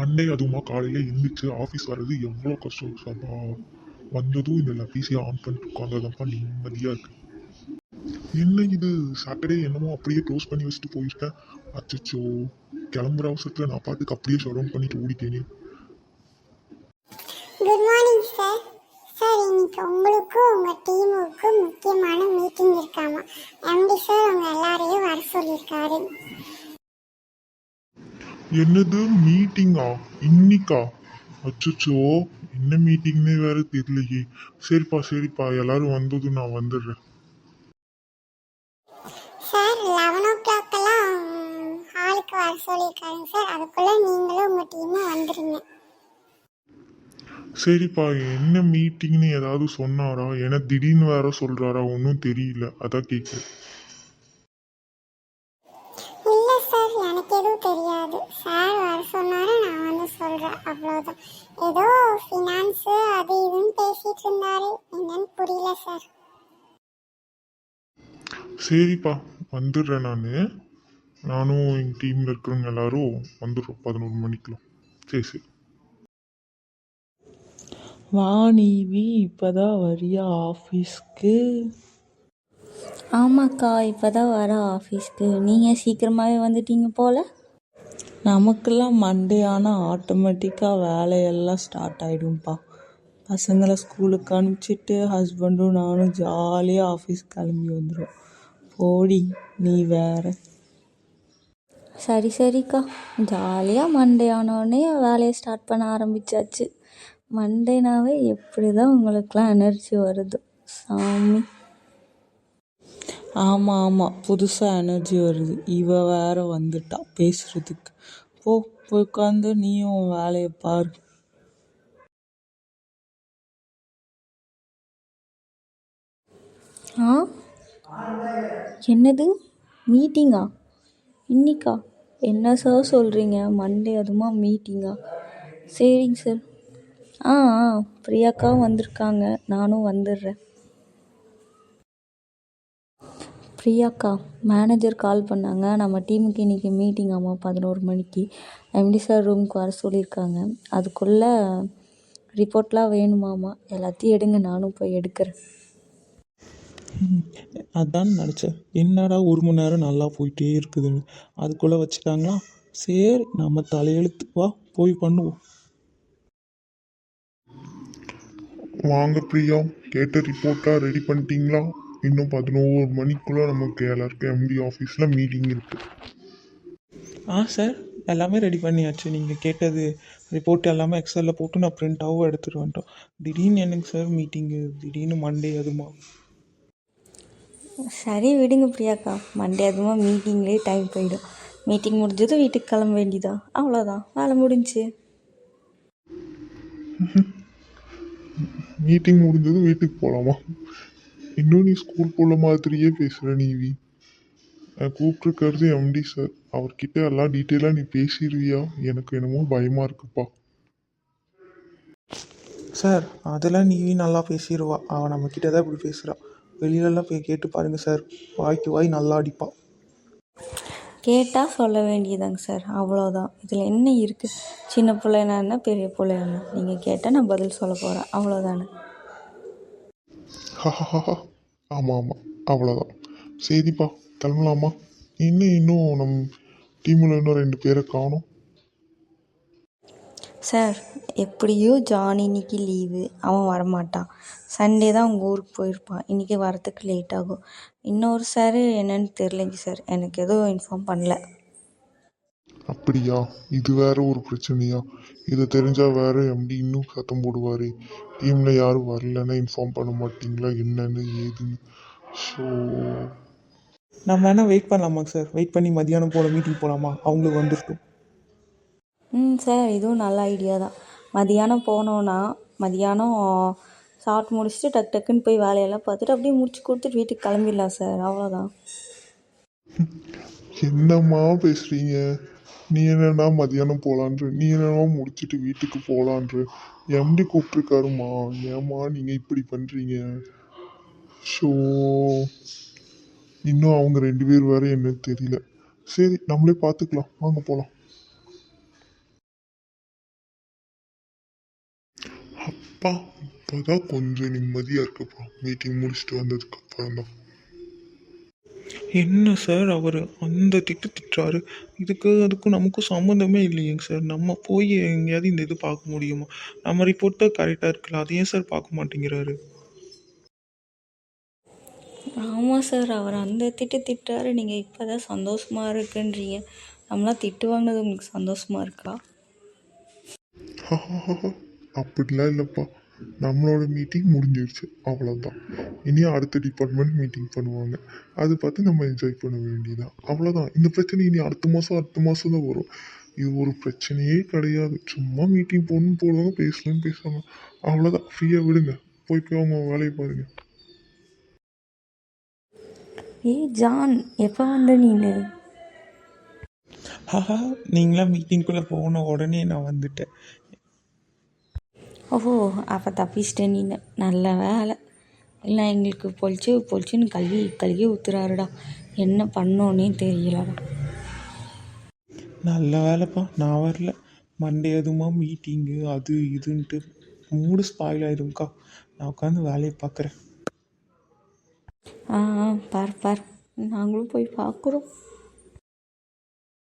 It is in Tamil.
மண்டே அதுவுமா காலையில் எழுந்திரிச்சு ஆஃபீஸ் வர்றது எவ்வளோ கஷ்டம் சபா. வந்ததும் இந்த லபீஸியை ஆன் பண்ணிட்டு உட்காந்ததப்பா நிம்மதியாக இருக்கு. என்ன இது? சாட்டர்டே என்னமோ அப்படியே க்ளோஸ் பண்ணி வச்சுட்டு போயிருக்கேன். அச்சச்சோ. கிளம்புற அவசரத்தில் நான் பாட்டுக்கு அப்படியே ஷட் பண்ணிட்டு ஓடிட்டேனே. குட் மார்னிங் சார் சார் இன்னைக்கு உங்களுக்கும் உங்கள் டீமுக்கும் முக்கியமான மீட்டிங் இருக்காமா? எம்டி சார் உங்க எல்லாரையும் வர சொல்லியிருக்காரு. என்னது மீட்டிங்கா இன்னிக்கா? அச்சச்சோ என்ன மீட்டிங்னே வேற தெரியலையே. சரிப்பா சரிப்பா எல்லாரும் வந்ததும் நான் வந்துடுறேன். சார் லெவன் ஓ கிளாக்கெல்லாம் ஹாலுக்கு வர சொல்லியிருக்காருங்க சார். அதுக்குள்ளே நீங்களும் உங்கள் டீமும் வந்துடுங்க சரிப்பா என்ன மீட்டிங்னு ஏதாவது சொன்னாரா? ஏன்னா திடீர்னு வேற சொல்றாரா? ஒன்றும் தெரியல. அதான் கேட்குறேன் சொல்கிறேன் அவ்வளோதான் ஏதோ ஃபினான்ஸு அது இதுன்னு பேசிகிட்டு இருந்தாரு. என்னன்னு புரியல சார் சரிப்பா வந்துடுறேன் நான். நானும் எங்கள் டீமில் இருக்கிறவங்க எல்லாரும் வந்துடுறோம். பதினோரு மணிக்கெலாம் சரி சரி. வா நீவி இப்போதான் வரியா ஆஃபீஸ்க்கு ஆமாக்கா இப்போ தான் வர ஆஃபீஸ்க்கு நீங்கள் சீக்கிரமாகவே வந்துட்டீங்க போல்? நமக்கெல்லாம் மண்டே ஆனால் ஆட்டோமேட்டிக்காக வேலையெல்லாம் ஸ்டார்ட் ஆகிடும்ப்பா பசங்களை ஸ்கூலுக்கு அனுப்பிச்சிட்டு ஹஸ்பண்டும் நானும் ஜாலியாக ஆஃபீஸ் கிளம்பி வந்துடும் போடி நீ வேற. சரி சரிக்கா. ஜாலியாக மண்டே ஆனோடனே வேலையை ஸ்டார்ட் பண்ண ஆரம்பிச்சாச்சு. மண்டேனாவே எப்படி தான் உங்களுக்கெலாம் எனர்ஜி வருது. சாமி. ஆமாம் ஆமாம் புதுசாக எனர்ஜி வருது. இவ வேற வந்துட்டா பேசுறதுக்கு. போ போய் உட்காந்து நீயும் உன் வேலையை பாரு. ஆ? என்னது? மீட்டிங்கா? இன்னிக்கா? என்ன சார் சொல்கிறீங்க மண்டே அதுமா மீட்டிங்கா? சரிங்க சார் ஆ ஆ பிரியாக்கா வந்திருக்காங்க. நானும் வந்துடுறேன் பிரியாக்கா மேனேஜர் கால் பண்ணாங்க. நம்ம டீமுக்கு இன்றைக்கி மீட்டிங் ஆமாம் பதினோரு மணிக்கு. எம்டி சார் ரூமுக்கு வர சொல்லியிருக்காங்க. அதுக்குள்ளே ரிப்போர்ட்லாம் வேணுமாமா? எல்லாத்தையும் எடுங்க நானும் போய் எடுக்கிறேன். அதான் நினச்சேன். என்னடா ஒரு மணி நேரம் நல்லா போயிட்டே இருக்குதுன்னு அதுக்குள்ளே வச்சுட்டாங்களா? சரி நம்ம தலையெழுத்து வா போய் பண்ணுவோம். வாங்க பிரியா கேட்ட ரிப்போர்ட்டாக ரெடி பண்ணிட்டீங்களா? இன்னும் பதினோரு மணிக்குள்ளே நமக்கு எல்லாருக்கும் எம்டி ஆஃபீஸில் மீட்டிங் இருக்குது ஆ சார் எல்லாமே ரெடி பண்ணியாச்சு. நீங்கள் கேட்டது ரிப்போர்ட் எல்லாமே எக்ஸலில் போட்டு நான் பிரிண்ட்டாகவும் எடுத்துகிட்டு வந்துட்டோம். திடீர்னு என்னங்க சார் மீட்டிங்கு திடீர்னு மண்டே அதுமா? சரி விடுங்க பிரியாக்கா. மண்டே அதுமா மீட்டிங்லேயே டைம் போயிடும். மீட்டிங் முடிஞ்சதும் வீட்டுக்கு கிளம்ப வேண்டியதா அவ்வளோதான் வேலை முடிஞ்சுச்சு மீட்டிங் முடிஞ்சதும் வீட்டுக்கு போகலாமா இன்னும் நீ ஸ்கூல் போல மாதிரியே பேசுகிற நீவி. நான் கூப்பிட்ருக்கிறது எம்டி சார் அவர்கிட்ட எல்லாம் டீட்டெயிலாக நீ பேசிடுவியா? எனக்கு என்னமோ பயமாக இருக்குப்பா. சார் அதெல்லாம் நீ நல்லா பேசிடுவா. அவள் நம்மக்கிட்ட தான் இப்படி பேசுகிறா வெளியிலலாம் போய் கேட்டு பாருங்கள் சார் வாய்க்கு வாய் நல்லா அடிப்பா. கேட்டால் சொல்ல வேண்டியதாங்க சார் அவ்வளோதான் இதில் என்ன இருக்குது சின்ன பிள்ளைனா என்ன பெரிய என்ன? நீங்கள் கேட்டால் நான் பதில் சொல்ல போகிறேன் அவ்வளோதானே ஹஹஹா ஆமாம் ஆமாம். அவ்வளோதான் சரிப்பா கிளம்பலாமா? இன்னும் இன்னும் நம் டீமில் இன்னும் ரெண்டு பேரை காணும். சார் எப்படியோ ஜானி இன்னைக்கு லீவு அவன் வரமாட்டான். சண்டே தான் உங்கள் ஊருக்கு போயிருப்பான். இன்றைக்கி வரத்துக்கு லேட் ஆகும். இன்னொரு சார் என்னன்னு தெரிலங்க சார் எனக்கு எதுவும் இன்ஃபார்ம் பண்ணல. அப்படியா? இது வேற ஒரு பிரச்சனையா? இது தெரிஞ்சா வேற எம்டி இன்னும் சத்தம் போடுவாரு. டீம்ல யாரும் வரலன்னா இன்ஃபார்ம் பண்ண மாட்டீங்களா? என்னன்னு ஏதுன்னு. ஸோ நம்ம வேணால் வெயிட் பண்ணலாமாங்க சார் வெயிட் பண்ணி மதியானம் போல் மீட்டிங் போகலாமா அவங்களுக்கு வந்துருட்டும் ம் சார் இதுவும் நல்ல ஐடியா தான். மதியானம் போனோன்னா மதியானம் சாப்பிட்டு முடிச்சுட்டு டக்கு டக்குன்னு போய் வேலையெல்லாம் பார்த்துட்டு அப்படியே முடிச்சு கொடுத்துட்டு வீட்டுக்கு கிளம்பிடலாம் சார் அவ்வளோதான் என்னம்மா பேசுறீங்க? நீ என்னன்னா மதியானம் போகலான்ற நீ என்னன்னா முடிச்சுட்டு வீட்டுக்கு போகலான்ற எப்படி கூப்பிட்ருக்காருமா ஏம்மா நீங்கள் இப்படி பண்ணுறீங்க ஸோ இன்னும் அவங்க ரெண்டு பேர் வேற என்னன்னு தெரியல. சரி நம்மளே பார்த்துக்கலாம் வாங்க போகலாம் அப்பா அப்போ தான் கொஞ்சம் நிம்மதியாக இருக்கப்பா. மீட்டிங் முடிச்சுட்டு வந்ததுக்கு அப்புறம் தான் என்ன சார் அவர்? அந்த திட்டு திட்டுறாரு. இதுக்கு அதுக்கும் நமக்கும் சம்மந்தமே இல்லையேங்க சார். நம்ம போய் எங்கேயாவது இந்த இது பார்க்க முடியுமா? நம்ம ரிப்போர்ட் தான் கரெக்டாக இருக்குல்ல? அது ஏன் சார் பார்க்க மாட்டேங்கிறாரு. ஆமாம் சார். அவர் அந்த திட்டு திட்டாரு நீங்கள் இப்போ தான் சந்தோஷமாக இருக்குன்றீங்க. நம்மளாம் திட்டு வாங்கினது உங்களுக்கு சந்தோஷமாக இருக்கா? அப்படிலாம் இல்லைப்பா. நம்மளோட மீட்டிங் முடிஞ்சிருச்சு. அவ்வளோதான் இனி அடுத்த டிபார்ட்மெண்ட் மீட்டிங் பண்ணுவாங்க. அது பார்த்து நம்ம என்ஜாய் பண்ண வேண்டியதான் அவ்வளோதான் இந்த பிரச்சனை இனி அடுத்த மாதம் அடுத்த மாதம் தான் வரும். இது ஒரு பிரச்சனையே கிடையாது. சும்மா மீட்டிங் போகணும்னு போடுவாங்க பேசணும்னு பேசுவாங்க அவ்வளோதான் ஃப்ரீயாக விடுங்க. போய் போய் அவங்க வேலையை பாருங்க. ஏய் ஜான் எப்போ வந்த நீனு? ஆஹா நீங்களாம் மீட்டிங்குள்ளே போன உடனே நான் வந்துட்டேன். ஓஹோ அப்போ தப்பிச்சிட்டேன் நீ. நல்ல வேலை. இல்லை எங்களுக்கு பொழிச்சு பொழிச்சுன்னு கழுவி கழுவி ஊத்துறாருடா. என்ன பண்ணோன்னே தெரியலடா. நல்ல வேலைப்பா. நான் வரல. மண்டே அதுமா மீட்டிங்கு அது இதுன்ட்டு மூடு ஸ்பாயில் ஆயிரும்க்கா. நான் உட்காந்து வேலையை பார்க்குறேன். ஆ ஆ, பார் பார். நாங்களும் போய் பார்க்குறோம்.